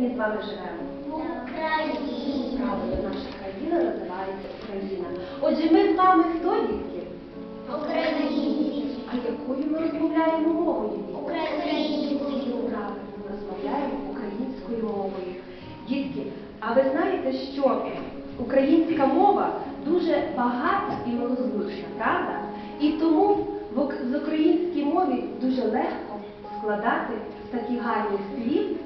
Україні з вами живемо? Україна. Правильно, наша країна називається Україна. Отже, ми з вами хто дітки? Українці. А якою ми розмовляємо мовою? Українською. Правильно, розмовляємо українською мовою. Дітки, а ви знаєте, що українська мова дуже багата і малозвучна, правда? І тому в українській мові дуже легко складати з таких гарних слів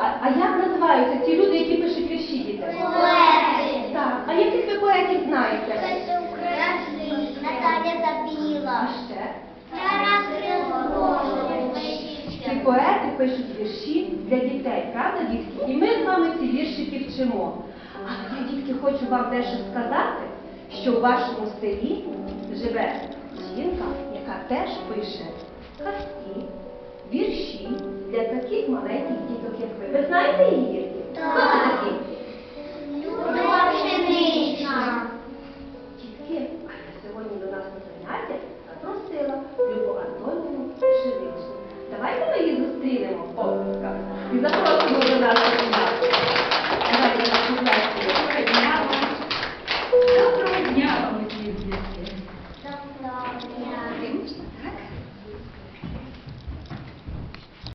А, а як називаються ті люди, які пишуть вірші, діти? Поети. Так, а яких ви поетів знаєте? Наталя А Забіла. ще? Тарас Ці поети пишуть вірші для дітей, правда, дітки? І ми з вами ці віршики вчимо. Але я, дітки, хочу вам дещо сказати, що в вашому селі живе жінка, яка теж пише казки, вірші для таких маленьких як ви. Знаєте її? Так. Такі? Пшенична. Дітки, а сьогодні до нас на заняття запросила Любов Антонівну Пшеничну. Давайте ми її зустрінемо оплесках і